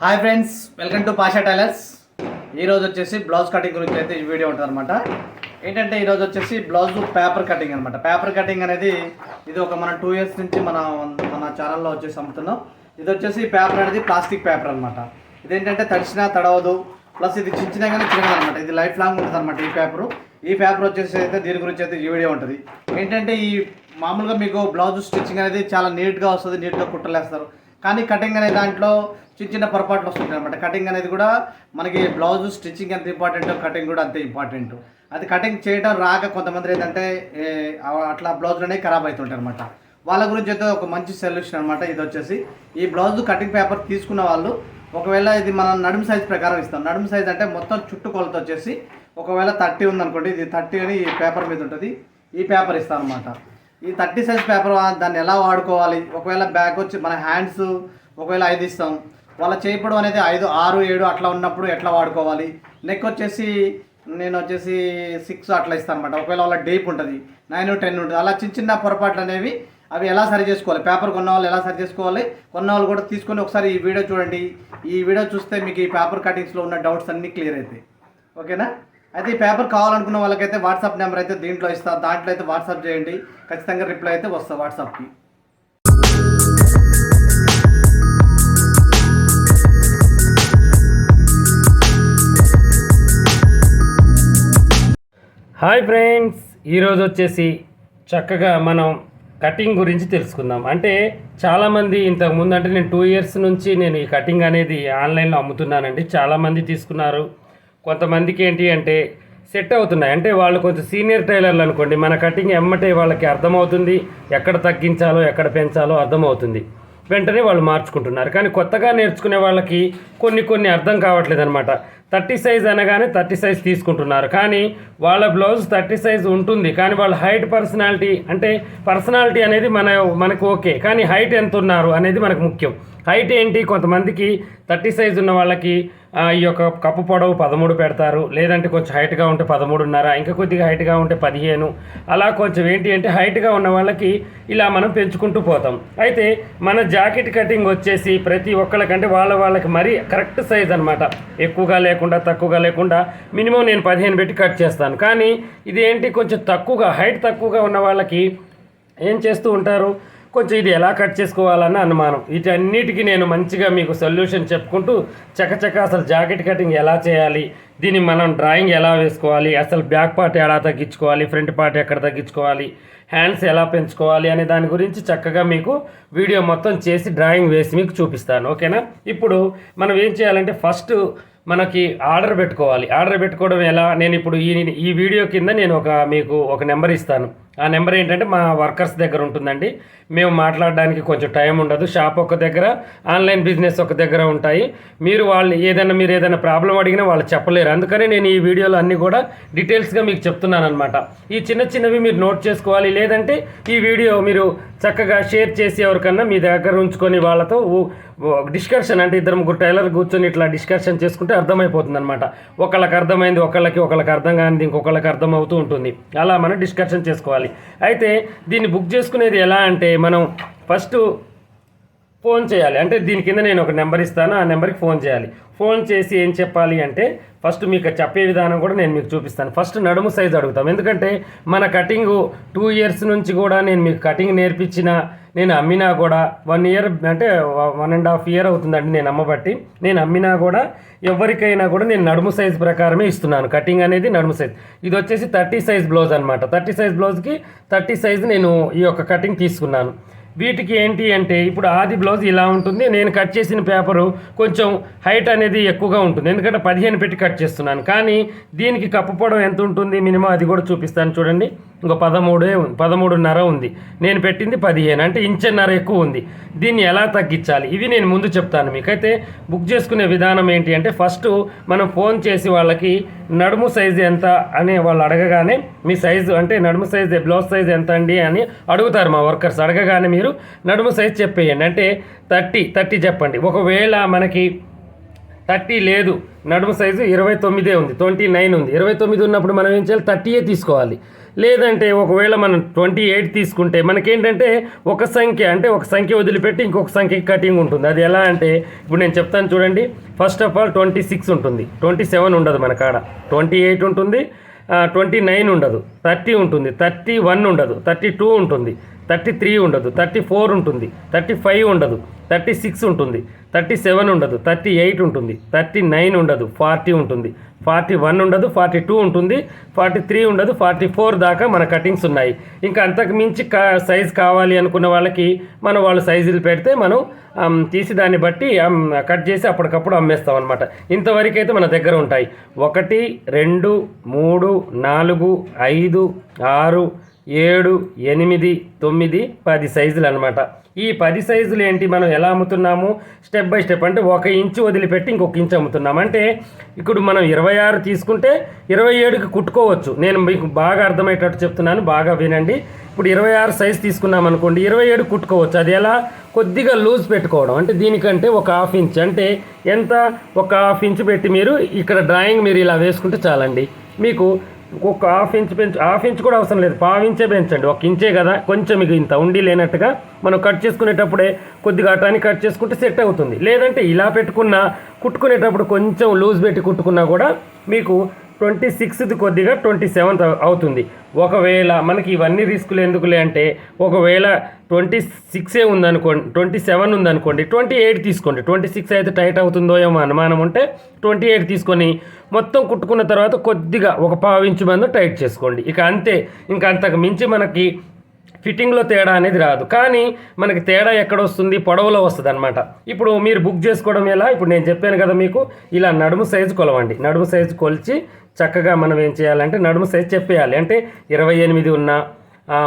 Hi friends welcome to Pasha tailors ఈరోజు వచ్చేసి blouse cutting గురించి అయితే ఈ వీడియో ఉంటుంది అనమాట ఏంటంటే ఈరోజు వచ్చేసి బ్లౌజ్ పేపర్ కటింగ్ అనమాట పేపర్ కటింగ్ అనేది ఇది ఒక మన టూ ఇయర్స్ నుంచి మన మన ఛానల్లో వచ్చేసి అమ్ముతున్నాం. ఇది వచ్చేసి పేపర్ అనేది ప్లాస్టిక్ పేపర్ అనమాట ఇదేంటంటే తడిచినా తడవదు. ప్లస్ ఇది చించినా కానీ చిన్నది అనమాట ఇది లైఫ్ లాంగ్ ఉంటుంది అనమాట ఈ పేపర్ ఈ పేపర్ వచ్చేసి అయితే దీని గురించి అయితే ఈ వీడియో ఉంటుంది. ఏంటంటే ఈ మామూలుగా మీకు బ్లౌజ్ స్టిచ్చింగ్ అనేది చాలా నీట్గా వస్తుంది నీట్గా కుట్టలేస్తారు. కానీ కటింగ్ అనే దాంట్లో చిన్న చిన్న పొరపాట్లు వస్తుంటాయి అనమాట కటింగ్ అనేది కూడా మనకి బ్లౌజ్ స్టిచ్చింగ్ ఎంత ఇంపార్టెంటో కటింగ్ కూడా అంతే ఇంపార్టెంట్ అది కటింగ్ చేయడం రాక కొంతమంది ఏంటంటే అట్లా బ్లౌజ్లోనే ఖరాబ్ అవుతుంటాయి అనమాట వాళ్ళ గురించి అయితే ఒక మంచి సొల్యూషన్ అనమాట ఇది వచ్చేసి. ఈ బ్లౌజ్ కటింగ్ పేపర్ తీసుకున్న వాళ్ళు ఒకవేళ ఇది మనం నడుము సైజ్ ప్రకారం ఇస్తాం. నడుము సైజ్ అంటే మొత్తం చుట్టు కొలత వచ్చేసి ఒకవేళ థర్టీ ఉందనుకోండి ఇది థర్టీ అని ఈ పేపర్ మీద ఉంటుంది. ఈ పేపర్ ఇస్తాం అనమాట ఈ థర్టీ సైజ్ పేపర్ దాన్ని ఎలా వాడుకోవాలి? ఒకవేళ బ్యాక్ వచ్చి మన హ్యాండ్స్ ఒకవేళ ఐదు ఇస్తాం. వాళ్ళ చేయిపడం అనేది ఐదు ఆరు ఏడు అట్లా ఉన్నప్పుడు ఎట్లా వాడుకోవాలి? నెక్ వచ్చేసి నేను వచ్చేసి సిక్స్ అట్లా ఇస్తాను అనమాట ఒకవేళ వాళ్ళ డీప్ ఉంటుంది నైన్ టెన్ ఉంటుంది అలా చిన్న చిన్న పొరపాట్లు అనేవి అవి ఎలా సరి చేసుకోవాలి? పేపర్ కొన్న వాళ్ళు ఎలా సరి చేసుకోవాలి? కొన్న వాళ్ళు కూడా తీసుకొని ఒకసారి ఈ వీడియో చూడండి. ఈ వీడియో చూస్తే మీకు ఈ పేపర్ కటింగ్స్లో ఉన్న డౌట్స్ అన్నీ క్లియర్ అవుతాయి ఓకేనా? అయితే ఈ పేపర్ కావాలనుకున్న వాళ్ళకైతే వాట్సాప్ నెంబర్ అయితే దీంట్లో ఇస్తా. దాంట్లో అయితే వాట్సాప్ చేయండి. ఖచ్చితంగా రిప్లై అయితే వస్తా వాట్సాప్కి. హాయ్ ఫ్రెండ్స్ ఈరోజు వచ్చేసి చక్కగా మనం కటింగ్ గురించి తెలుసుకుందాం. అంటే చాలామంది ఇంతకుముందు అంటే నేను టూ ఇయర్స్ నుంచి నేను ఈ కటింగ్ అనేది ఆన్లైన్లో అమ్ముతున్నానండి. చాలామంది తీసుకున్నారు. కొంతమందికి ఏంటి అంటే సెట్ అవుతున్నాయి. అంటే వాళ్ళు కొంచెం సీనియర్ టైలర్లు అనుకోండి మన కటింగ్ ఎమ్మటే వాళ్ళకి అర్థమవుతుంది. ఎక్కడ తగ్గించాలో ఎక్కడ పెంచాలో అర్థమవుతుంది. వెంటనే వాళ్ళు మార్చుకుంటున్నారు. కానీ కొత్తగా నేర్చుకునే వాళ్ళకి కొన్ని కొన్ని అర్థం కావట్లేదు అనమాట థర్టీ సైజ్ అనగానే థర్టీ సైజ్ తీసుకుంటున్నారు. కానీ వాళ్ళ బ్లౌజ్ థర్టీ సైజ్ ఉంటుంది. కానీ వాళ్ళ హైట్ పర్సనాలిటీ అంటే పర్సనాలిటీ అనేది మన మనకు ఓకే. కానీ హైట్ ఎంత ఉన్నారు అనేది మనకు ముఖ్యం. హైట్ ఏంటి? కొంతమందికి థర్టీ సైజ్ ఉన్న వాళ్ళకి ఈ యొక్క కప్పు పొడవు పదమూడు పెడతారు. లేదంటే కొంచెం హైట్గా ఉంటే పదమూడున్నర ఇంకా కొద్దిగా హైట్గా ఉంటే పదిహేను. అలా కొంచెం ఏంటి అంటే హైట్గా ఉన్న వాళ్ళకి ఇలా మనం పెంచుకుంటూ పోతాం. అయితే మన జాకెట్ కటింగ్ వచ్చేసి ప్రతి ఒక్కళ్ళకంటే వాళ్ళ వాళ్ళకి మరీ కరెక్ట్ సైజ్ అనమాట ఎక్కువగా లేకుండా తక్కువగా లేకుండా మినిమం నేను పదిహేను పెట్టి కట్ చేస్తాను. కానీ ఇది ఏంటి కొంచెం తక్కువగా హైట్ తక్కువగా ఉన్న వాళ్ళకి ఏం చేస్తూ ఉంటారు? కొంచెం ఇది ఎలా కట్ చేసుకోవాలన్న అనుమానం. వీటన్నిటికీ నేను మంచిగా మీకు సొల్యూషన్ చెప్పుకుంటూ చకచక అసలు జాకెట్ కటింగ్ ఎలా చేయాలి దీన్ని మనం డ్రాయింగ్ ఎలా వేసుకోవాలి అసలు బ్యాక్ పార్ట్ ఎలా తగ్గించుకోవాలి ఫ్రంట్ పార్ట్ ఎక్కడ తగ్గించుకోవాలి హ్యాండ్స్ ఎలా పెంచుకోవాలి అనే దాని గురించి చక్కగా మీకు వీడియో మొత్తం చేసి డ్రాయింగ్ వేసి మీకు చూపిస్తాను. ఓకేనా? ఇప్పుడు మనం ఏం చేయాలంటే ఫస్ట్ మనకి ఆర్డర్ పెట్టుకోవాలి. ఆర్డర్ పెట్టుకోవడం ఎలా? నేను ఇప్పుడు ఈ ఈ వీడియో కింద నేను ఒక మీకు ఒక నెంబర్ ఇస్తాను. ఆ నెంబర్ ఏంటంటే మా వర్కర్స్ దగ్గర ఉంటుందండి. మేము మాట్లాడడానికి కొంచెం టైం ఉండదు. షాప్ ఒక దగ్గర ఆన్లైన్ బిజినెస్ ఒక దగ్గర ఉంటాయి. మీరు వాళ్ళు ఏదైనా మీరు ఏదైనా ప్రాబ్లం అడిగినా వాళ్ళు చెప్పలేరు. అందుకని నేను ఈ వీడియోలో అన్నీ కూడా డీటెయిల్స్గా మీకు చెప్తున్నాను అనమాట ఈ చిన్న చిన్నవి మీరు నోట్ చేసుకోవాలి. లేదంటే ఈ వీడియో మీరు చక్కగా షేర్ చేసి ఎవరికన్నా మీ దగ్గర ఉంచుకొని వాళ్ళతో డిస్కషన్ అంటే ఇద్దరు ముగ్గురు టైలర్ కూర్చొని ఇట్లా డిస్కషన్ చేసుకుంటే అర్థమైపోతుంది అనమాట ఒకళ్ళకి అర్థమైంది ఒకళ్ళకి ఒకళ్ళకి అర్థం కానిది ఇంకొకళ్ళకి అర్థమవుతూ ఉంటుంది. అలా మనం డిస్కషన్ చేసుకోవాలి. అయితే దీన్ని బుక్ చేసుకునేది ఎలా అంటే మనం ఫస్ట్ ఫోన్ చేయాలి. అంటే దీని కింద నేను ఒక నెంబర్ ఇస్తాను. ఆ నెంబర్కి ఫోన్ చేయాలి. ఫోన్ చేసి ఏం చెప్పాలి అంటే ఫస్ట్ మీకు చెప్పే విధానం కూడా నేను మీకు చూపిస్తాను. ఫస్ట్ నడుము సైజు అడుగుతాం. ఎందుకంటే మన కటింగ్ టూ ఇయర్స్ నుంచి కూడా నేను మీకు కటింగ్ నేర్పించిన నేను అమ్మినా కూడా వన్ ఇయర్ అంటే వన్ అండ్ హాఫ్ ఇయర్ అవుతుందండి నేను అమ్మబట్టి. నేను అమ్మినా కూడా ఎవరికైనా కూడా నేను నడుము సైజ్ ప్రకారమే ఇస్తున్నాను. కటింగ్ అనేది నడుము సైజ్ ఇది వచ్చేసి థర్టీ సైజ్ బ్లౌజ్ అనమాట థర్టీ సైజ్ బ్లౌజ్కి థర్టీ సైజ్ నేను ఈ యొక్క కటింగ్ తీసుకున్నాను. వీటికి ఏంటి అంటే ఇప్పుడు ఆది బ్లౌజ్ ఇలా ఉంటుంది. నేను కట్ చేసిన పేపరు కొంచెం హైట్ అనేది ఎక్కువగా ఉంటుంది. ఎందుకంటే పదిహేను పెట్టి కట్ చేస్తున్నాను. కానీ దీనికి కప్పు పొడవు ఎంత ఉంటుంది? మినిమం అది కూడా చూపిస్తాను. చూడండి. ఇంకో పదమూడే ఉంది పదమూడున్నర ఉంది. నేను పెట్టింది పదిహేను అంటే ఇంచెన్నర ఎక్కువ ఉంది. దీన్ని ఎలా తగ్గించాలి? ఇవి నేను ముందు చెప్తాను మీకు అయితే బుక్ చేసుకునే విధానం ఏంటి అంటే ఫస్ట్ మనం ఫోన్ చేసి వాళ్ళకి నడుము సైజు ఎంత అని వాళ్ళు అడగగానే మీ సైజు అంటే నడుము సైజు బ్లౌజ్ సైజు ఎంత అండి అని అడుగుతారు మా వర్కర్స్. అడగగానే మీరు నడుము సైజు చెప్పేయండి. అంటే థర్టీ థర్టీ చెప్పండి. ఒకవేళ మనకి థర్టీ లేదు నడుము సైజు ఇరవై తొమ్మిదే ఉంది ట్వంటీ నైన్ ఉంది. ఇరవై తొమ్మిది ఉన్నప్పుడు మనం ఏం చేయాలి? థర్టీయే తీసుకోవాలి. లేదంటే ఒకవేళ మనం ట్వంటీ ఎయిట్ తీసుకుంటే మనకేంటంటే ఒక సంఖ్య అంటే ఒక సంఖ్య వదిలిపెట్టి ఇంకొక సంఖ్యకి కటింగ్ ఉంటుంది. అది ఎలా అంటే ఇప్పుడు నేను చెప్తాను చూడండి. First of all twenty six ఉంటుంది. ట్వంటీ సెవెన్ ఉండదు మన కాడ. ట్వంటీ ఎయిట్ ఉంటుంది. ట్వంటీ నైన్ ఉండదు. థర్టీ ఉంటుంది. థర్టీ వన్ ఉండదు. థర్టీ టూ ఉంటుంది. థర్టీ త్రీ ఉండదు థర్టీ ఫోర్ ఉంటుంది థర్టీ ఫైవ్ ఉండదు థర్టీ సిక్స్ ఉంటుంది థర్టీ సెవెన్ ఉండదు థర్టీ ఎయిట్ ఉంటుంది థర్టీ నైన్ ఉండదు ఫార్టీ ఉంటుంది ఫార్టీ వన్ ఉండదు ఫార్టీ టూ ఉంటుంది ఫార్టీ త్రీ ఉండదు ఫార్టీ ఫోర్ దాకా మన కటింగ్స్ ఉన్నాయి. ఇంకా అంతకు మించి కా సైజ్ కావాలి అనుకున్న వాళ్ళకి మనం వాళ్ళు సైజులు పెడితే మనం తీసి దాన్ని బట్టి కట్ చేసి అప్పటికప్పుడు అమ్మేస్తాం అనమాట ఇంతవరకు అయితే మన దగ్గర ఉంటాయి. ఒకటి రెండు మూడు నాలుగు ఐదు ఆరు ఏడు ఎనిమిది తొమ్మిది పది సైజులు అనమాట ఈ పది సైజులు ఏంటి? మనం ఎలా అమ్ముతున్నాము? స్టెప్ బై స్టెప్ అంటే ఒక ఇంచు వదిలిపెట్టి ఇంకొక ఇంచు అమ్ముతున్నాం అంటే ఇప్పుడు మనం ఇరవై ఆరు తీసుకుంటే ఇరవై ఏడుకి కుట్టుకోవచ్చు. నేను మీకు బాగా అర్థమయ్యేటట్టు చెప్తున్నాను. బాగా వినండి. ఇప్పుడు ఇరవై ఆరు సైజు తీసుకున్నాం అనుకోండి ఇరవై ఏడు కుట్టుకోవచ్చు. అది ఎలా? కొద్దిగా లూజ్ పెట్టుకోవడం. అంటే దీనికంటే ఒక హాఫ్ ఇంచ్. అంటే ఎంత? ఒక హాఫ్ ఇంచ్ పెట్టి మీరు ఇక్కడ డ్రాయింగ్ మీరు ఇలా వేసుకుంటే చాలండి. మీకు ఒక హాఫ్ ఇంచ్ పెంచు హాఫ్ ఇంచ్ కూడా అవసరం లేదు. పావు ఇంచే పెంచండి ఒక ఇంచే కదా. కొంచెం మీకు ఇంత ఉండి లేనట్టుగా మనం కట్ చేసుకునేటప్పుడే కొద్దిగా అటాన్ని కట్ చేసుకుంటే సెట్ అవుతుంది. లేదంటే ఇలా పెట్టుకున్నా కుట్టుకునేటప్పుడు కొంచెం లూజ్ పెట్టి కుట్టుకున్నా కూడా మీకు ట్వంటీ సిక్స్ది కొద్దిగా ట్వంటీ సెవెంత్ అవుతుంది. ఒకవేళ మనకి ఇవన్నీ రిస్కులు ఎందుకులే అంటే ఒకవేళ ట్వంటీ సిక్సే ఉందనుకోండి ట్వంటీ సెవెన్ ఉందనుకోండి ట్వంటీ ఎయిట్ తీసుకోండి. ట్వంటీ సిక్స్ అయితే టైట్ అవుతుందో ఏమో అనుమానం ఉంటే ట్వంటీ ఎయిట్ తీసుకొని మొత్తం కుట్టుకున్న తర్వాత కొద్దిగా ఒక పావు ఇంచు మందు టైట్ చేసుకోండి. ఇక అంతే ఇంకా అంతకు మించి మనకి ఫిట్టింగ్లో తేడా అనేది రాదు. కానీ మనకి తేడా ఎక్కడ వస్తుంది పొడవులో వస్తుంది అనమాట ఇప్పుడు మీరు బుక్ చేసుకోవడం ఎలా? ఇప్పుడు నేను చెప్పాను కదా మీకు ఇలా నడుము సైజు కొలవండి. నడుము సైజు కొలిచి చక్కగా మనం ఏం చేయాలంటే నడుము సైజు చెప్పేయాలి. అంటే ఇరవై ఎనిమిది ఉన్నా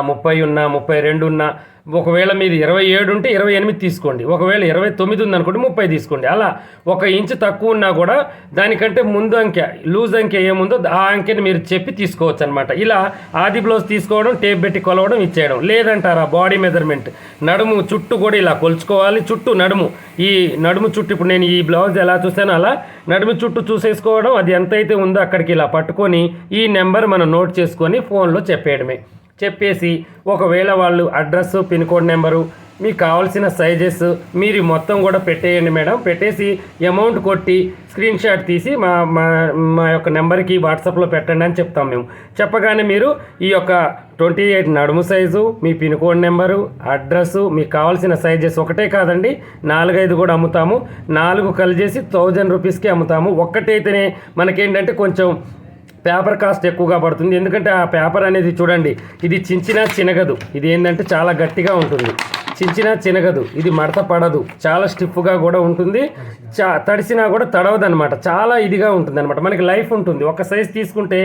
ముప్పై ఉన్నా ముప్పై రెండు ఉన్నా ఒకవేళ మీది ఇరవై ఏడు ఉంటే ఇరవై ఎనిమిది తీసుకోండి. ఒకవేళ ఇరవై తొమ్మిది ఉందనుకోండి ముప్పై తీసుకోండి. అలా ఒక ఇంచు తక్కువ ఉన్నా కూడా దానికంటే ముందు అంకె లూజ్ అంకె ఏముందో ఆ అంకెని మీరు చెప్పి తీసుకోవచ్చు అనమాట ఇలా ఆది బ్లౌజ్ తీసుకోవడం టేప్ పెట్టి కొలవడం ఇచ్చేయడం. లేదంటారా బాడీ మెజర్మెంట్? నడుము చుట్టూ కూడా ఇలా కొలుచుకోవాలి. చుట్టూ నడుము. ఈ నడుము చుట్టూ ఇప్పుడు నేను ఈ బ్లౌజ్ ఎలా చూసానో అలా నడుము చుట్టూ చూసేసుకోవడం అది ఎంతైతే ఉందో అక్కడికి ఇలా పట్టుకొని ఈ నెంబర్ మనం నోట్ చేసుకొని ఫోన్లో చెప్పేయడమే. చెప్పేసి ఒకవేళ వాళ్ళు అడ్రస్ పిన్ కోడ్ నెంబరు మీకు కావాల్సిన సైజెస్ మీరు మొత్తం కూడా పెట్టేయండి మేడం. పెట్టేసి అమౌంట్ కొట్టి స్క్రీన్ షాట్ తీసి మా మా మా యొక్క నెంబర్కి వాట్సాప్లో పెట్టండి అని చెప్తాం మేము. చెప్పగానే మీరు ఈ యొక్క ట్వంటీ ఎయిట్ నడుము సైజు మీ పిన్ కోడ్ నెంబరు అడ్రస్సు మీకు కావాల్సిన సైజెస్ ఒకటే కాదండి నాలుగైదు కూడా అమ్ముతాము. నాలుగు కలిసేసి థౌజండ్ రూపీస్కి అమ్ముతాము. ఒక్కటైతేనే మనకేంటంటే కొంచెం పేపర్ కాస్ట్ ఎక్కువగా పడుతుంది. ఎందుకంటే ఆ పేపర్ అనేది చూడండి ఇది చించినా చినగదు. ఇది ఏంటంటే చాలా గట్టిగా ఉంటుంది. చించినా చినగదు. ఇది మడత పడదు. చాలా స్టిఫ్గా కూడా ఉంటుంది. చా తడిసినా కూడా తడవదు అనమాట చాలా ఇదిగా ఉంటుంది అనమాట మనకి లైఫ్ ఉంటుంది. ఒక సైజ్ తీసుకుంటే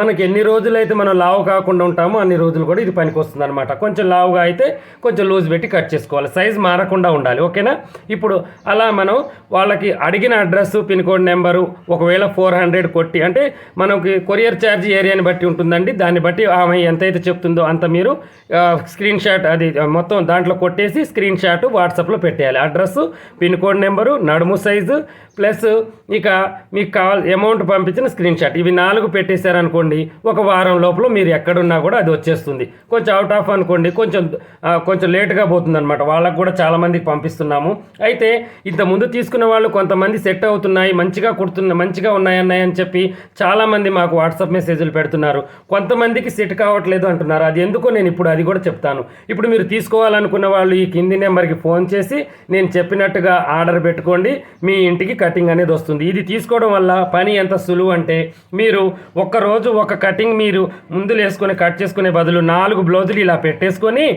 మనకి ఎన్ని రోజులైతే మనం లావు కాకుండా ఉంటామో అన్ని రోజులు కూడా ఇది పనికొస్తుంది అనమాట కొంచెం లావుగా అయితే కొంచెం లూజ్ పెట్టి కట్ చేసుకోవాలి. సైజ్ మారకుండా ఉండాలి. ఓకేనా? ఇప్పుడు అలా మనం వాళ్ళకి అడిగిన అడ్రస్ పిన్ కోడ్ నెంబరు ఒకవేళ ఫోర్ హండ్రెడ్ కొట్టి అంటే మనకి కొరియర్ ఛార్జ్ ఏరియాని బట్టి ఉంటుందండి. దాన్ని బట్టి ఆమె ఎంతైతే చెప్తుందో అంత మీరు స్క్రీన్ షాట్ అది మొత్తం దాంట్లో కొట్టి కొట్టేసి స్క్రీన్ షాట్ వాట్సాప్లో పెట్టేయాలి. అడ్రస్ పిన్ కోడ్ నెంబరు నడుము సైజు ప్లస్ ఇక మీకు కావాలి అమౌంట్ పంపించిన స్క్రీన్ షాట్ ఇవి నాలుగు పెట్టేశారనుకోండి ఒక వారం లోపల మీరు ఎక్కడున్నా కూడా అది వచ్చేస్తుంది. కొంచెం అవుట్ ఆఫ్ అనుకోండి కొంచెం కొంచెం లేట్గా పోతుంది అనమాట వాళ్ళకు కూడా చాలామందికి పంపిస్తున్నాము. అయితే ఇంత ముందు తీసుకున్న వాళ్ళు కొంతమంది సెట్ అవుతున్నాయి మంచిగా కుడుతున్న మంచిగా ఉన్నాయన్నాయి అని చెప్పి చాలామంది మాకు వాట్సాప్ మెసేజ్లు పెడుతున్నారు. కొంతమందికి సెట్ కావట్లేదు అంటున్నారు. అది ఎందుకో నేను ఇప్పుడు అది కూడా చెప్తాను. ఇప్పుడు మీరు తీసుకోవాలనుకున్న వాళ్ళు ఈ కింది నెంబర్కి ఫోన్ చేసి నేను చెప్పినట్టుగా ఆర్డర్ పెట్టుకోండి. మీ ఇంటికి కటింగ్ అనేది వస్తుంది. ఇది తీసుకోవడం వల్ల పని ఎంత సులువు అంటే మీరు ఒక్క రోజు ఒక కటింగ్ మీరు ముందులు వేసుకొని కట్ చేసుకునే బదులు నాలుగు బ్లౌజులు ఇలా పెట్టేసుకొని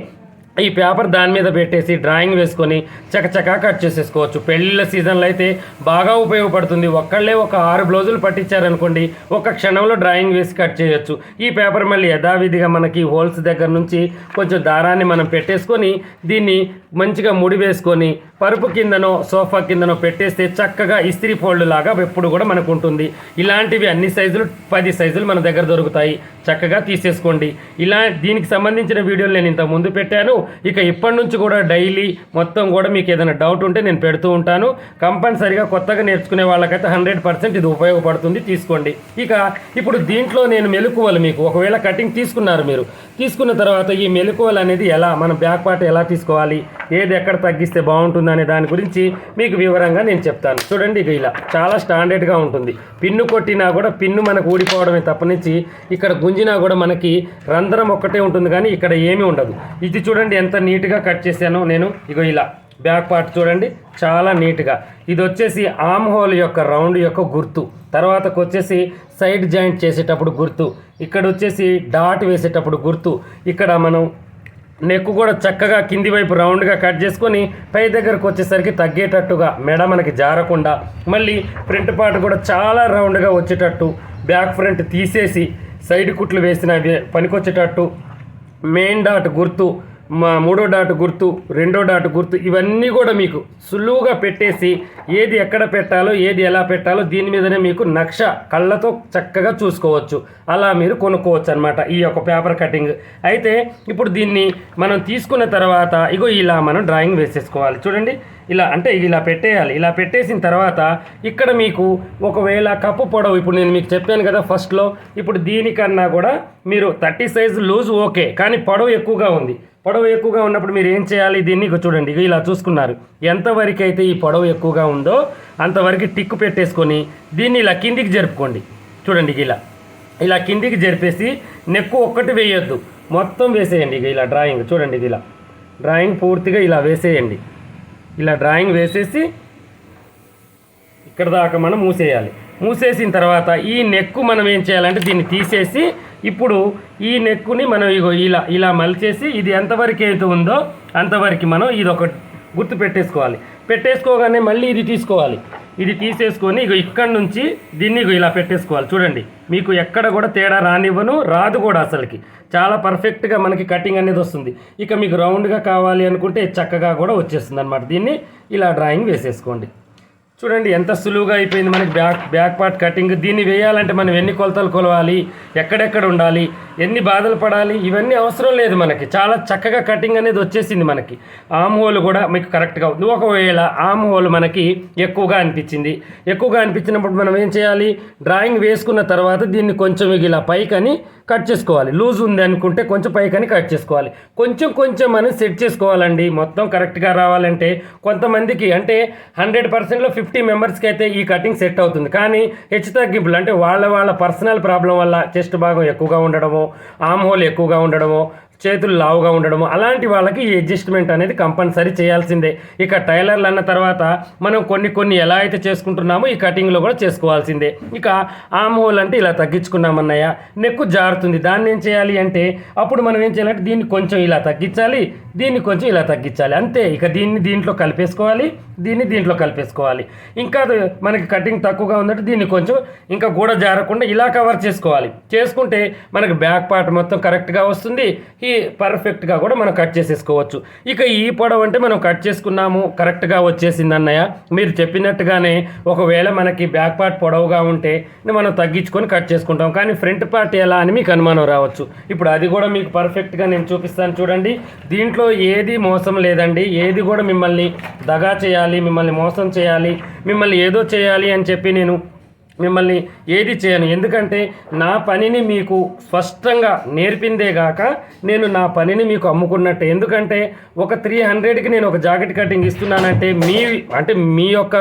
ఈ పేపర్ దాని మీద పెట్టేసి డ్రాయింగ్ వేసుకొని చకచకా కట్ చేసేసుకోవచ్చు. పెళ్ళిళ్ళ సీజన్లో అయితే బాగా ఉపయోగపడుతుంది. ఒక్కళ్ళే ఒక ఆరు బ్లౌజులు పట్టించారనుకోండి ఒక క్షణంలో డ్రాయింగ్ వేసి కట్ చేయొచ్చు. ఈ పేపర్ మళ్ళీ యథావిధిగా మనకి హోల్స్ దగ్గర నుంచి కొంచెం దారాన్ని మనం పెట్టేసుకొని దీన్ని మంచిగా ముడి వేసుకొని పరుపు కిందనో సోఫా కిందనో పెట్టేస్తే చక్కగా ఇస్త్రీ ఫోల్డ్ లాగా ఎప్పుడు కూడా మనకు ఉంటుంది. ఇలాంటివి అన్ని సైజులు పది సైజులు మన దగ్గర దొరుకుతాయి. చక్కగా తీసేసుకోండి. ఇలా దీనికి సంబంధించిన వీడియోలు నేను ఇంతకు ముందు పెట్టాను. ఇక ఇప్పటి నుంచి కూడా డైలీ మొత్తం కూడా మీకు ఏదైనా డౌట్ ఉంటే నేను పెడుతూ ఉంటాను. కంపల్సరిగా కొత్తగా నేర్చుకునే వాళ్ళకైతే హండ్రెడ్ పర్సెంట్ ఇది ఉపయోగపడుతుంది. తీసుకోండి. ఇక ఇప్పుడు దీంట్లో నేను మెలకువలు మీకు ఒకవేళ కటింగ్ తీసుకున్నారు మీరు. తీసుకున్న తర్వాత ఈ మెలకువలు అనేది ఎలా? మనం బ్యాక్ పార్ట్ ఎలా తీసుకోవాలి? ఏది ఎక్కడ తగ్గిస్తే బాగుంటుంది అనే దాని గురించి మీకు వివరంగా నేను చెప్తాను. చూడండి ఇక ఇలా చాలా స్టాండర్డ్గా ఉంటుంది. పిన్ను కొట్టినా కూడా పిన్ను మనకు ఊడిపోవడమే తప్పనించి ఇక్కడ గుంజినా కూడా మనకి రంధ్రం ఒక్కటే ఉంటుంది కానీ ఇక్కడ ఏమీ ఉండదు. ఇది చూడండి ఎంత నీట్గా కట్ చేశానో నేను. ఇగో ఇలా బ్యాక్ పార్ట్ చూడండి చాలా నీట్గా. ఇది వచ్చేసి ఆమ్ హోల్ యొక్క రౌండ్ యొక్క గుర్తు. తర్వాతకు వచ్చేసి సైడ్ జాయింట్ చేసేటప్పుడు గుర్తు. ఇక్కడ వచ్చేసి డాట్ వేసేటప్పుడు గుర్తు. ఇక్కడ మనం నెక్ కూడా చక్కగా కింది వైపు రౌండ్గా కట్ చేసుకొని పై దగ్గరకు వచ్చేసరికి తగ్గేటట్టుగా మెడ మనకి జారకుండా మళ్ళీ ఫ్రంట్ పార్ట్ కూడా చాలా రౌండ్గా వచ్చేటట్టు బ్యాక్ ఫ్రంట్ తీసేసి సైడ్ కుట్లు వేసిన పనికొచ్చేటట్టు మెయిన్ డాట్ గుర్తు మా మూడో డాట్ గుర్తు రెండో డాట్ గుర్తు ఇవన్నీ కూడా మీకు సులువుగా పెట్టేసి ఏది ఎక్కడ పెట్టాలో ఏది ఎలా పెట్టాలో దీని మీదనే మీకు నక్ష కళ్ళతో చక్కగా చూసుకోవచ్చు. అలా మీరు కొనుక్కోవచ్చు అనమాట ఈ యొక్క పేపర్ కటింగ్. అయితే ఇప్పుడు దీన్ని మనం తీసుకున్న తర్వాత ఇగో ఇలా మనం డ్రాయింగ్ వేసేసుకోవాలి. చూడండి ఇలా అంటే ఇలా పెట్టేయాలి. ఇలా పెట్టేసిన తర్వాత ఇక్కడ మీకు ఒకవేళ కప్పు పొడవు ఇప్పుడు నేను మీకు చెప్పాను కదా ఫస్ట్లో ఇప్పుడు దీనికన్నా కూడా మీరు థర్టీ సైజు లూజ్ ఓకే కానీ పొడవు ఎక్కువగా ఉంది. పొడవు ఎక్కువగా ఉన్నప్పుడు మీరు ఏం చేయాలి? దీన్ని చూడండి. ఇలా చూసుకున్నారు. ఎంతవరకు అయితే ఈ పొడవు ఎక్కువగా ఉందో అంతవరకు టిక్కు పెట్టేసుకొని దీన్ని ఇలా కిందికి జరుపుకోండి. చూడండి ఇలా. ఇలా కిందికి జరిపేసి నెక్కు ఒక్కటి వేయొద్దు. మొత్తం వేసేయండి ఇక ఇలా డ్రాయింగ్. చూడండి ఇది ఇలా. డ్రాయింగ్ పూర్తిగా ఇలా వేసేయండి. ఇలా డ్రాయింగ్ వేసేసి ఇక్కడ దాకా మనం మూసేయాలి. మూసేసిన తర్వాత ఈ నెక్కు మనం ఏం చేయాలంటే దీన్ని తీసేసి ఇప్పుడు ఈ నెక్కుని మనం ఇగో ఇలా ఇలా మలిచేసి ఇది ఎంతవరకు అయితే ఉందో అంతవరకు మనం ఇది ఒక గుర్తు పెట్టేసుకోవాలి. పెట్టేసుకోగానే మళ్ళీ ఇది తీసుకోవాలి. ఇది తీసేసుకొని ఇగో ఇక్కడ నుంచి దీన్ని ఇలా పెట్టేసుకోవాలి. చూడండి మీకు ఎక్కడ కూడా తేడా రానివ్వను రాదు కూడా అసలుకి. చాలా పర్ఫెక్ట్గా మనకి కటింగ్ అనేది వస్తుంది. ఇక మీకు రౌండ్గా కావాలి అనుకుంటే చక్కగా కూడా వచ్చేస్తుంది అనమాట దీన్ని ఇలా డ్రాయింగ్ వేసేసుకోండి. చూడండి ఎంత సులువుగా అయిపోయింది మనకి బ్యాక్ బ్యాక్ పార్ట్ కటింగ్. దీన్ని వేయాలంటే మనం ఎన్ని కొలతలు కొలవాలి? ఎక్కడెక్కడ ఉండాలి? ఎన్ని బాధలు పడాలి? ఇవన్నీ అవసరం లేదు మనకి. చాలా చక్కగా కటింగ్ అనేది వచ్చేసింది మనకి. ఆమ్ హోల్ కూడా మీకు కరెక్ట్గా ఉంది. ఒకవేళ ఆమ్ హోల్ మనకి ఎక్కువగా అనిపించింది. ఎక్కువగా అనిపించినప్పుడు మనం ఏం చేయాలి? డ్రాయింగ్ వేసుకున్న తర్వాత దీన్ని కొంచెం ఇలా పైకని కట్ చేసుకోవాలి. లూజ్ ఉంది అనుకుంటే కొంచెం పైకని కట్ చేసుకోవాలి. కొంచెం కొంచెం మనం సెట్ చేసుకోవాలండి. మొత్తం కరెక్ట్గా రావాలంటే కొంతమందికి అంటే హండ్రెడ్ పర్సెంట్లో ఫిఫ్టీ మెంబర్స్కి అయితే ఈ కటింగ్ సెట్ అవుతుంది. కానీ హెచ్చు తగ్గింపులు అంటే వాళ్ళ వాళ్ళ పర్సనల్ ప్రాబ్లం వల్ల చెస్ట్ భాగం ఎక్కువగా ఉండడము ఆమ్ హోల్ ఎక్కువగా ఉండడము చేతులు లావుగా ఉండడము అలాంటి వాళ్ళకి ఈ అడ్జస్ట్మెంట్ అనేది కంపల్సరీ చేయాల్సిందే. ఇక టైలర్లు అన్న తర్వాత మనం కొన్ని కొన్ని ఎలా అయితే చేసుకుంటున్నామో ఈ కటింగ్లో కూడా చేసుకోవాల్సిందే. ఇక ఆమ్ హోల్ అంటే ఇలా తగ్గించుకున్నామన్నయ్య నెక్కు జారుతుంది. దాన్ని ఏం చేయాలి అంటే అప్పుడు మనం ఏం చేయాలంటే దీన్ని కొంచెం ఇలా తగ్గించాలి దీన్ని కొంచెం ఇలా తగ్గించాలి. అంతే. ఇక దీన్ని దీంట్లో కలిపేసుకోవాలి దీన్ని దీంట్లో కలిపేసుకోవాలి. ఇంకా మనకి కటింగ్ తక్కువగా ఉందంటే దీన్ని కొంచెం ఇంకా గూడ జారకుండా ఇలా కవర్ చేసుకోవాలి. చేసుకుంటే మనకి బ్యాక్ పార్ట్ మొత్తం కరెక్ట్గా వస్తుంది. ఈ పర్ఫెక్ట్గా కూడా మనం కట్ చేసేసుకోవచ్చు. ఇక ఈ పొడవు అంటే మనం కట్ చేసుకున్నాము కరెక్ట్గా వచ్చేసింది అన్నయ్య. మీరు చెప్పినట్టుగానే ఒకవేళ మనకి బ్యాక్ పార్ట్ పొడవుగా ఉంటే మనం తగ్గించుకొని కట్ చేసుకుంటాం. కానీ ఫ్రంట్ పార్ట్ ఎలా అని మీకు అనుమానం రావచ్చు. ఇప్పుడు అది కూడా మీకు పర్ఫెక్ట్గా నేను చూపిస్తాను చూడండి. దీంట్లో ఏది మోసం లేదండి. ఏది కూడా మిమ్మల్ని దగా చేయాలి మిమ్మల్ని మోసం చేయాలి మిమ్మల్ని ఏదో చేయాలి అని చెప్పి నేను మిమ్మల్ని ఏది చేయను. ఎందుకంటే నా పనిని మీకు స్పష్టంగా నేర్పిందే గాక నేను నా పనిని మీకు అమ్ముకున్నట్టే. ఎందుకంటే ఒక త్రీ హండ్రెడ్కి నేను ఒక జాకెట్ కటింగ్ ఇస్తున్నానంటే మీ అంటే మీ యొక్క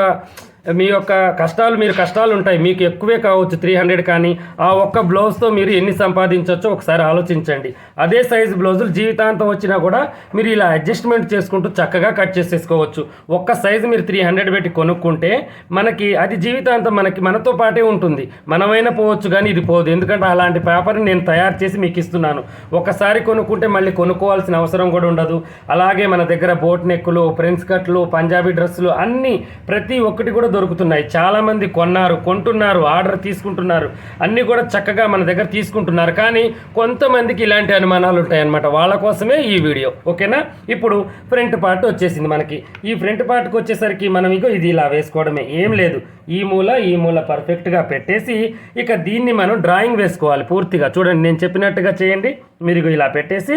మీ యొక్క కష్టాలు మీరు కష్టాలు ఉంటాయి. మీకు ఎక్కువే కావచ్చు త్రీ హండ్రెడ్ కానీ ఆ ఒక్క బ్లౌజ్తో మీరు ఎన్ని సంపాదించవచ్చో ఒకసారి ఆలోచించండి. అదే సైజు బ్లౌజులు జీవితాంతం వచ్చినా కూడా మీరు ఇలా అడ్జస్ట్మెంట్ చేసుకుంటూ చక్కగా కట్ చేసేసుకోవచ్చు. ఒక్క సైజు మీరు త్రీ హండ్రెడ్ పెట్టి కొనుక్కుంటే మనకి అది జీవితాంతం మనకి మనతో పాటే ఉంటుంది. మనమైనా పోవచ్చు కానీ ఇది పోదు. ఎందుకంటే అలాంటి పేపర్ని నేను తయారు చేసి మీకు ఇస్తున్నాను. ఒకసారి కొనుక్కుంటే మళ్ళీ కొనుక్కోవాల్సిన అవసరం కూడా ఉండదు. అలాగే మన దగ్గర బోట్ నెక్కులు ఫ్రెండ్స్ కట్లు పంజాబీ డ్రెస్సులు అన్నీ ప్రతి ఒక్కటి కూడా దొరుకుతున్నాయి. చాలామంది కొన్నారు కొంటున్నారు ఆర్డర్ తీసుకుంటున్నారు. అన్నీ కూడా చక్కగా మన దగ్గర తీసుకుంటున్నారు. కానీ కొంతమందికి ఇలాంటి అనుమానాలు ఉంటాయి అన్నమాట వాళ్ళ కోసమే ఈ వీడియో. ఓకేనా? ఇప్పుడు ఫ్రంట్ పార్ట్ వచ్చేసింది మనకి. ఈ ఫ్రంట్ పార్ట్కి వచ్చేసరికి మనం ఇగో ఇది ఇలా వేసుకోవడమే. ఏం లేదు. ఈ మూల ఈ మూల పర్ఫెక్ట్గా పెట్టేసి ఇక దీన్ని మనం డ్రాయింగ్ వేసుకోవాలి పూర్తిగా. చూడండి నేను చెప్పినట్టుగా చేయండి. మీరు ఇలా పెట్టేసి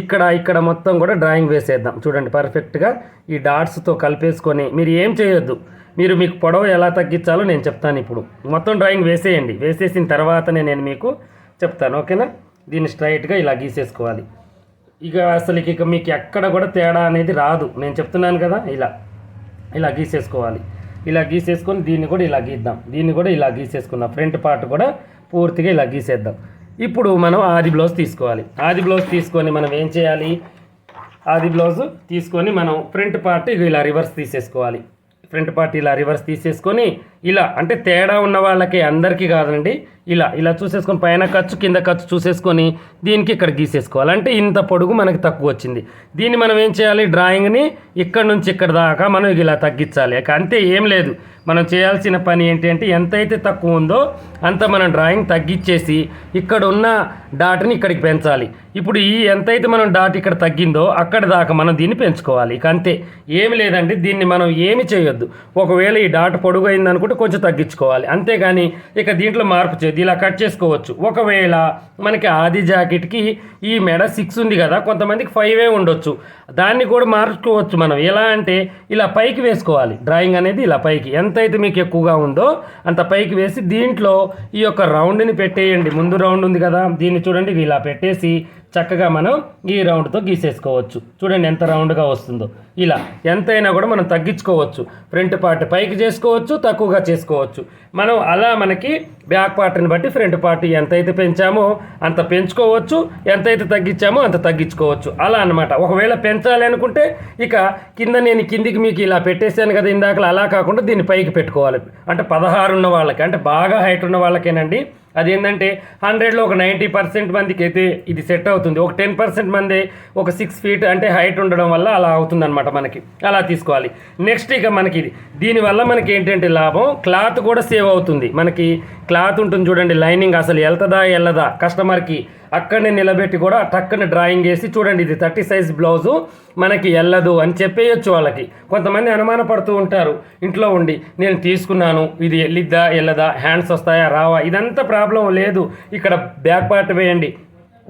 ఇక్కడ ఇక్కడ మొత్తం కూడా డ్రాయింగ్ వేసేద్దాం. చూడండి పర్ఫెక్ట్గా ఈ డాట్స్తో కలిపేసుకొని మీరు ఏం చేయొద్దు. మీరు మీకు పొడవ ఎలా తగ్గించాలో నేను చెప్తాను ఇప్పుడు. మొత్తం డ్రాయింగ్ వేసేయండి. వేసేసిన తర్వాతనే నేను మీకు చెప్తాను ఓకేనా? దీన్ని స్ట్రైట్గా ఇలా గీసేసుకోవాలి. ఇక అసలు ఇక మీకు ఎక్కడ కూడా తేడా అనేది రాదు. నేను చెప్తున్నాను కదా ఇలా. ఇలా గీసేసుకోవాలి. ఇలా గీసేసుకొని దీన్ని కూడా ఇలా గీద్దాం. దీన్ని కూడా ఇలా గీసేసుకుందాం. ఫ్రంట్ పార్ట్ కూడా పూర్తిగా ఇలా గీసేద్దాం. ఇప్పుడు మనం ఆది బ్లౌజ్ తీసుకోవాలి. ఆది బ్లౌజ్ తీసుకొని మనం ఏం చేయాలి? ఆది బ్లౌజ్ తీసుకొని మనం ఫ్రంట్ పార్ట్ ఇలా రివర్స్ తీసేసుకోవాలి. ఫ్రంట్ పార్ట్ ఇలా రివర్స్ తీసేసుకొని ఇలా అంటే తేడా ఉన్న వాళ్ళకి అందరికీ కాదండి. ఇలా ఇలా చూసేసుకొని పైన ఖర్చు కింద ఖర్చు చూసేసుకొని దీనికి ఇక్కడ గీసేసుకోవాలి. అంటే ఇంత పొడుగు మనకి తక్కువ వచ్చింది. దీన్ని మనం ఏం చేయాలి? డ్రాయింగ్ని ఇక్కడ నుంచి ఇక్కడ దాకా మనం ఇలా తగ్గించాలి. అంతే ఏం లేదు. మనం చేయాల్సిన పని ఏంటి అంటే ఎంతైతే తక్కువ ఉందో అంత మనం డ్రాయింగ్ తగ్గించేసి ఇక్కడ ఉన్న డాట్ని ఇక్కడికి పెంచాలి. ఇప్పుడు ఈ ఎంతైతే మనం డాట్ ఇక్కడ తగ్గిందో అక్కడ దాకా మనం దీన్ని పెంచుకోవాలి. ఇక అంతే. ఏమి లేదండి దీన్ని మనం ఏమి చేయొద్దు. ఒకవేళ ఈ డాట్ పొడుగు అయిందనుకో అనుకుంటే కొంచెం తగ్గించుకోవాలి. అంతేగాని ఇక దీంట్లో మార్పు చేయదు ఇలా కట్ చేసుకోవచ్చు. ఒకవేళ మనకి ఆది జాకెట్కి ఈ మెడ సిక్స్ ఉంది కదా కొంతమందికి ఫైవే ఉండొచ్చు. దాన్ని కూడా మార్చుకోవచ్చు మనం. ఎలా అంటే ఇలా పైకి వేసుకోవాలి. డ్రాయింగ్ అనేది ఇలా పైకి. ఎంతైతే మీకు ఎక్కువగా ఉందో అంత పైకి వేసి దీంట్లో ఈ యొక్క రౌండ్ని పెట్టేయండి. ముందు రౌండ్ ఉంది కదా దీన్ని చూడండి. ఇలా పెట్టేసి చక్కగా మనం ఈ రౌండ్తో గీసేసుకోవచ్చు. చూడండి ఎంత రౌండ్గా వస్తుందో. ఇలా ఎంతైనా కూడా మనం తగ్గించుకోవచ్చు. ఫ్రంట్ పార్ట్ పైకి చేసుకోవచ్చు తక్కువగా చేసుకోవచ్చు. మనం అలా మనకి బ్యాక్ పార్ట్ని బట్టి ఫ్రంట్ పార్ట్ ఎంతైతే పెంచామో అంత పెంచుకోవచ్చు. ఎంతైతే తగ్గించామో అంత తగ్గించుకోవచ్చు. అలా అన్నమాట. ఒకవేళ పెంచాలి అనుకుంటే ఇక కింద నేను కిందికి మీకు ఇలా పెట్టేశాను కదా ఇందాక అలా కాకుండా దీన్ని పైకి పెట్టుకోవాలి. అంటే పదహారు ఉన్న వాళ్ళకి అంటే బాగా హైట్ ఉన్న వాళ్ళకేనండి. అదేంటంటే హండ్రెడ్లో ఒక నైంటీ పర్సెంట్ మందికి అయితే ఇది సెట్ అవుతుంది. ఒక టెన్ పర్సెంట్ మంది ఒక సిక్స్ ఫీట్ అంటే హైట్ ఉండడం వల్ల అలా అవుతుందన్నమాట మనకి. అలా తీసుకోవాలి. నెక్స్ట్ ఇక మనకి ఇది. దీనివల్ల మనకి ఏంటంటే లాభం? క్లాత్ కూడా సేవ్ అవుతుంది. మనకి క్లాత్ ఉంటుంది చూడండి లైనింగ్ అసలు వెళ్తుందా వెళ్ళదా కస్టమర్కి అక్కడనే నిలబెట్టి కూడా టక్కన డ్రాయింగ్ వేసి చూడండి ఇది థర్టీ సైజ్ బ్లౌజు మనకి వెళ్ళదు అని చెప్పేయచ్చు వాళ్ళకి. కొంతమంది అనుమానపడుతూ ఉంటారు ఇంట్లో ఉండి నేను తీసుకున్నాను ఇది వెళ్ళిద్దా వెళ్ళదా హ్యాండ్స్ వస్తాయా రావా ఇదంతా ప్రాబ్లం లేదు ఇక్కడ బ్యాక్ పార్ట్ వేయండి.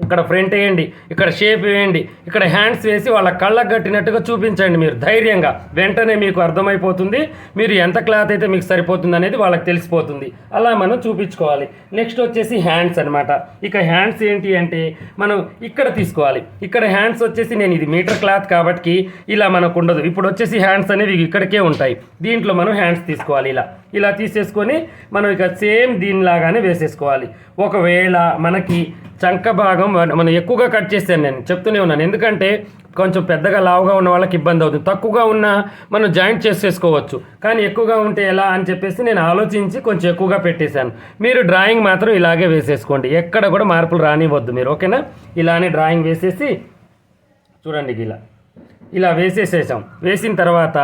ఇక్కడ ఫ్రంట్ వేయండి ఇక్కడ షేప్ వేయండి ఇక్కడ హ్యాండ్స్ వేసి వాళ్ళ కళ్ళకు కట్టినట్టుగా చూపించండి మీరు ధైర్యంగా. వెంటనే మీకు అర్థమైపోతుంది మీరు ఎంత క్లాత్ అయితే మీకు సరిపోతుంది అనేది వాళ్ళకి తెలిసిపోతుంది. అలా మనం చూపించుకోవాలి. నెక్స్ట్ వచ్చేసి హ్యాండ్స్ అన్నమాట. ఇక హ్యాండ్స్ ఏంటి అంటే మనం ఇక్కడ తీసుకోవాలి. ఇక్కడ హ్యాండ్స్ వచ్చేసి నేను ఇది మీటర్ క్లాత్ కాబట్టి ఇలా మనకు ఉండదు. ఇప్పుడు వచ్చేసి హ్యాండ్స్ అనేవి ఇక్కడికే ఉంటాయి. దీంట్లో మనం హ్యాండ్స్ తీసుకోవాలి ఇలా. ఇలా తీసేసుకొని మనం ఇక సేమ్ దీనిలాగానే వేసేసుకోవాలి. ఒకవేళ మనకి చంక భాగం మనం ఎక్కువగా కట్ చేస్తాను నేను చెప్తూనే ఉన్నాను. ఎందుకంటే కొంచెం పెద్దగా లావుగా ఉన్న వాళ్ళకి ఇబ్బంది అవుతుంది. తక్కువగా ఉన్న మనం జాయింట్ చేసేసుకోవచ్చు. కానీ ఎక్కువగా ఉంటే ఎలా అని చెప్పేసి నేను ఆలోచించి కొంచెం ఎక్కువగా పెట్టేశాను. మీరు డ్రాయింగ్ మాత్రం ఇలాగే వేసేసుకోండి. ఎక్కడ కూడా మార్పులు రానివ్వద్దు మీరు ఓకేనా? ఇలానే డ్రాయింగ్ వేసేసి చూడండి ఇలా ఇలా వేసేసేసాం. వేసిన తర్వాత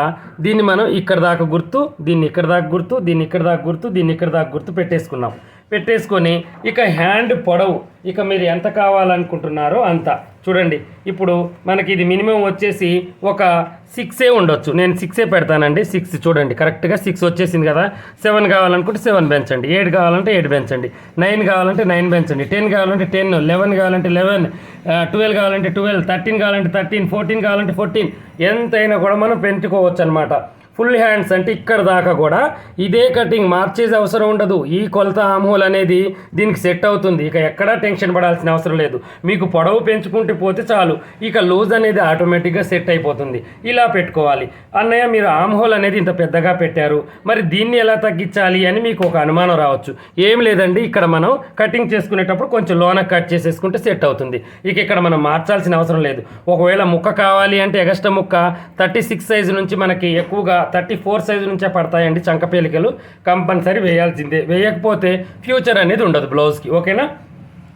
దీన్ని మనం ఇక్కడ దాకా గుర్తు దీన్ని ఇక్కడ దాకా గుర్తు దీన్ని ఇక్కడ దాకా గుర్తు దీన్ని ఇక్కడ దాకా గుర్తు పెట్టేసుకున్నాం. పెట్టేసుకొని ఇక హ్యాండ్ పొడవు ఇక మీరు ఎంత కావాలనుకుంటున్నారో అంత. చూడండి ఇప్పుడు మనకి ఇది మినిమం వచ్చేసి ఒక సిక్సే ఉండొచ్చు. నేను సిక్సే పెడతానండి సిక్స్ చూడండి. కరెక్ట్గా సిక్స్ వచ్చేసింది కదా. సెవెన్ కావాలనుకుంటే సెవెన్ పెంచండి. ఎయిట్ కావాలంటే ఎయిట్ పెంచండి. నైన్ కావాలంటే నైన్ పెంచండి. టెన్ కావాలంటే టెన్ లెవెన్ కావాలంటే లెవెన్ ట్వెల్వ్ కావాలంటే ట్వెల్వ్ థర్టీన్ కావాలంటే థర్టీన్ ఫోర్టీన్ కావాలంటే ఫోర్టీన్ ఎంతైనా కూడా మనం పెంచుకోవచ్చు అనమాట ఫుల్ హ్యాండ్స్ అంటే ఇక్కడ దాకా కూడా ఇదే కటింగ్ మార్చేసే అవసరం ఉండదు. ఈ కొలత ఆమ్హోల్ అనేది దీనికి సెట్ అవుతుంది. ఇక ఎక్కడా టెన్షన్ పడాల్సిన అవసరం లేదు. మీకు పొడవు పెంచుకుంటే పోతే చాలు. ఇక లూజ్ అనేది ఆటోమేటిక్గా సెట్ అయిపోతుంది. ఇలా పెట్టుకోవాలి. అన్నయ్య మీరు ఆమ్హోల్ అనేది ఇంత పెద్దగా పెట్టారు. మరి దీన్ని ఎలా తగ్గించాలి అని మీకు ఒక అనుమానం రావచ్చు. ఏం లేదండి. ఇక్కడ మనం కటింగ్ చేసుకునేటప్పుడు కొంచెం లోన కట్ చేసేసుకుంటే సెట్ అవుతుంది. ఇక ఇక్కడ మనం మార్చాల్సిన అవసరం లేదు. ఒకవేళ ముక్క కావాలి అంటే ఎగస్ట్రా ముక్క. థర్టీ సిక్స్ సైజు నుంచి మనకి ఎక్కువగా థర్టీ ఫోర్ సైజు నుంచే పడతాయండి చంక పేలికలు. కంపల్సరీ వేయాల్సిందే. వేయకపోతే ఫ్యూచర్ అనేది ఉండదు బ్లౌజ్కి. ఓకేనా?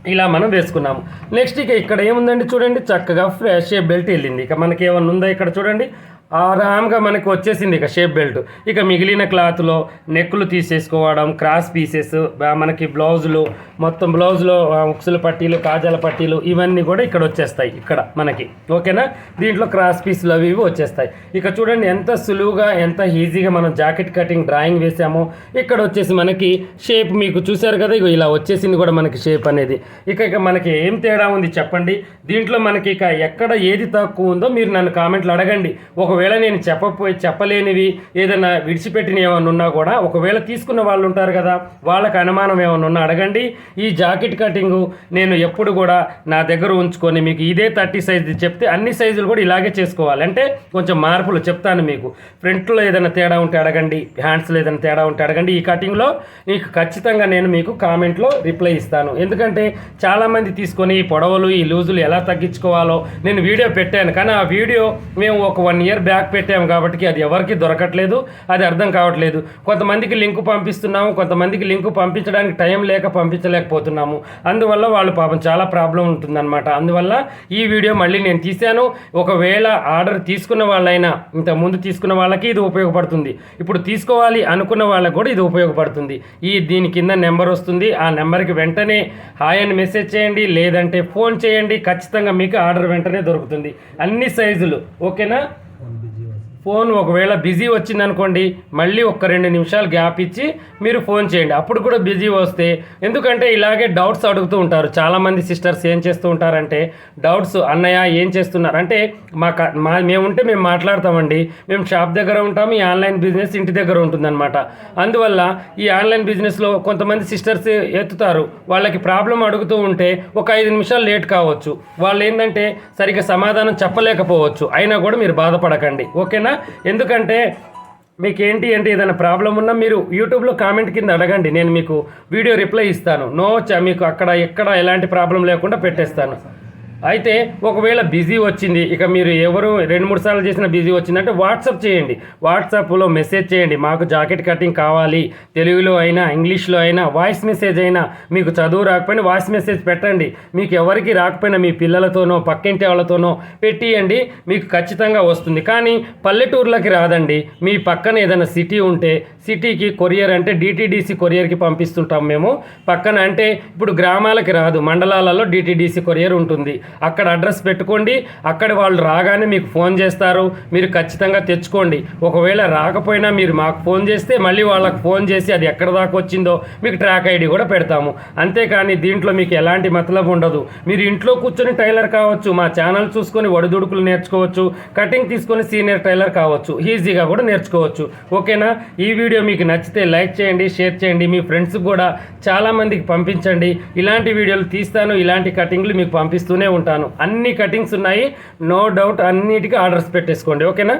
ఇలా మనం వేసుకున్నాము. నెక్స్ట్ ఇక ఇక్కడ ఏముందండి చూడండి? చక్కగా ఫ్రెష్ బెల్ట్ వెళ్ళింది. ఇక మనకి ఏమన్నా ఉందా ఇక్కడ చూడండి? ఆరామ్గా మనకు వచ్చేసింది ఇక షేప్ బెల్ట్. ఇక మిగిలిన క్లాత్లో నెక్కులు తీసేసుకోవడం క్రాస్ పీసెస్ మనకి బ్లౌజులు మొత్తం బ్లౌజులో ఉక్సుల పట్టీలు కాజాల పట్టీలు ఇవన్నీ కూడా ఇక్కడ వచ్చేస్తాయి ఇక్కడ మనకి. ఓకేనా? దీంట్లో క్రాస్ పీసులు అవి ఇవి వచ్చేస్తాయి. ఇక చూడండి ఎంత సులువుగా ఎంత ఈజీగా మనం జాకెట్ కటింగ్ డ్రాయింగ్ వేసామో ఇక్కడ వచ్చేసి మనకి షేప్ మీకు చూశారు కదా ఇక ఇలా వచ్చేసింది కూడా మనకి షేప్ అనేది. ఇక ఇక మనకి ఏం తేడా ఉంది చెప్పండి? దీంట్లో మనకి ఇక ఎక్కడ ఏది తక్కువ ఉందో మీరు నన్ను కామెంట్లు అడగండి. ఒక ఒకవేళ నేను చెప్పపోయి చెప్పలేనివి ఏదైనా విడిచిపెట్టిన ఏమైనా ఉన్నా కూడా ఒకవేళ తీసుకున్న వాళ్ళు ఉంటారు కదా వాళ్ళకి అనుమానం ఏమైనా ఉన్నా అడగండి. ఈ జాకెట్ కటింగ్ నేను ఎప్పుడు కూడా నా దగ్గర ఉంచుకొని మీకు ఇదే థర్టీ సైజ్ చెప్తే అన్ని సైజులు కూడా ఇలాగే చేసుకోవాలి. అంటే కొంచెం మార్పులు చెప్తాను మీకు. ఫ్రంట్లో ఏదైనా తేడా ఉంటే అడగండి. హ్యాండ్స్లో ఏదైనా తేడా ఉంటే అడగండి. ఈ కటింగ్లో మీకు ఖచ్చితంగా నేను మీకు కామెంట్లో రిప్లై ఇస్తాను. ఎందుకంటే చాలామంది తీసుకొని ఈ పొడవలు ఈ లూజులు ఎలా తగ్గించుకోవాలో నేను వీడియో పెట్టాను. కానీ ఆ వీడియో మేము ఒక వన్ ఇయర్ బ్యాక్ పెట్టాము కాబట్టి అది ఎవరికి దొరకట్లేదు అది అర్థం కావట్లేదు. కొంతమందికి లింకు పంపిస్తున్నాము కొంతమందికి లింకు పంపించడానికి టైం లేక పంపించలేకపోతున్నాము. అందువల్ల వాళ్ళు పాపం చాలా ప్రాబ్లం ఉంటుందన్నమాట. అందువల్ల ఈ వీడియో మళ్ళీ నేను తీశాను. ఒకవేళ ఆర్డర్ తీసుకున్న వాళ్ళైనా ఇంత ముందు తీసుకున్న వాళ్ళకి ఇది ఉపయోగపడుతుంది. ఇప్పుడు తీసుకోవాలి అనుకున్న వాళ్ళకి కూడా ఇది ఉపయోగపడుతుంది. ఈ దీని కింద నెంబర్ వస్తుంది. ఆ నెంబర్కి వెంటనే హాయ్ అని మెసేజ్ చేయండి లేదంటే ఫోన్ చేయండి. ఖచ్చితంగా మీకు ఆర్డర్ వెంటనే దొరుకుతుంది. అన్ని సైజులు. ఓకేనా? ఫోన్ ఒకవేళ బిజీ వచ్చిందనుకోండి మళ్ళీ ఒక రెండు నిమిషాలు గ్యాప్ ఇచ్చి మీరు ఫోన్ చేయండి. అప్పుడు కూడా బిజీ వస్తే ఎందుకంటే ఇలాగే డౌట్స్ అడుగుతూ ఉంటారు. చాలామంది సిస్టర్స్ ఏం చేస్తూ ఉంటారంటే డౌట్స్ అన్నయ్య ఏం చేస్తున్నారు? అంటే మా క- మా మేము ఉంటే మేము మాట్లాడతామండి. మేము షాప్ దగ్గర ఉంటాము ఈ ఆన్లైన్ బిజినెస్ ఇంటి దగ్గర ఉంటుందన్నమాట. అందువల్ల ఈ ఆన్లైన్ బిజినెస్లో కొంతమంది సిస్టర్స్ ఎత్తుతారు. వాళ్ళకి ప్రాబ్లం అడుగుతూ ఉంటే ఒక ఐదు నిమిషాలు లేట్ కావచ్చు. వాళ్ళు ఏంటంటే సరిగ్గా సమాధానం చెప్పలేకపోవచ్చు. అయినా కూడా మీరు బాధపడకండి. ఓకేనా? ఎందుకంటే మీకు ఏంటి అంటే ఏదైనా ప్రాబ్లం ఉన్నా మీరు యూట్యూబ్లో కామెంట్ కింద అడగండి. నేను మీకు వీడియో రిప్లై ఇస్తాను. నో చ- మీకు అక్కడ ఎక్కడ ఎలాంటి ప్రాబ్లం లేకుండా పెట్టేస్తాను. అయితే ఒకవేళ బిజీ వచ్చింది ఇక మీరు ఎవరు రెండు మూడు సార్లు చేసిన బిజీ వచ్చిందంటే వాట్సాప్ చేయండి. వాట్సాప్లో మెసేజ్ చేయండి. మాకు జాకెట్ కటింగ్ కావాలి తెలుగులో అయినా ఇంగ్లీష్లో అయినా వాయిస్ మెసేజ్ అయినా మీకు చదువు రాకపోయినా వాయిస్ మెసేజ్ పెట్టండి. మీకు ఎవరికి రాకపోయినా మీ పిల్లలతోనో పక్కింటి వాళ్ళతోనో పెట్టియండి. మీకు ఖచ్చితంగా వస్తుంది. కానీ పల్లెటూర్లకి రాదండి. మీ పక్కన ఏదైనా సిటీ ఉంటే సిటీకి కొరియర్ అంటే డిటీడీసీ కొరియర్కి పంపిస్తుంటాం మేము. పక్కన అంటే ఇప్పుడు గ్రామాలకి రాదు. మండలాలలో డిటీడీసీ కొరియర్ ఉంటుంది. అక్కడ అడ్రస్ పెట్టుకోండి. అక్కడ వాళ్ళు రాగానే మీకు ఫోన్ చేస్తారు. మీరు ఖచ్చితంగా తెచ్చుకోండి. ఒకవేళ రాకపోయినా మీరు మాకు ఫోన్ చేస్తే మళ్ళీ వాళ్ళకి ఫోన్ చేసి అది ఎక్కడ దాకా వచ్చిందో మీకు ట్రాక్ ఐడి కూడా పెడతాము. అంతేకాని దీంట్లో మీకు ఎలాంటి మతలబు ఉండదు. మీరు ఇంట్లో కూర్చొని టైలర్ కావచ్చు మా ఛానల్ చూసుకొని వడిదుడుకులు నేర్చుకోవచ్చు కటింగ్ తీసుకొని సీనియర్ టైలర్ కావచ్చు ఈజీగా కూడా నేర్చుకోవచ్చు. ఓకేనా? ఈ వీడియో మీకు నచ్చితే లైక్ చేయండి షేర్ చేయండి. మీ ఫ్రెండ్స్కి కూడా చాలామందికి పంపించండి. ఇలాంటి వీడియోలు తీస్తాను ఇలాంటి కటింగ్లు మీకు పంపిస్తూనే ఉంటాను. అన్ని కటింగ్స్ ఉన్నాయి. నో డౌట్ అన్నిటికీ ఆర్డర్స్ పెట్టేసుకోండి. ఓకేనా?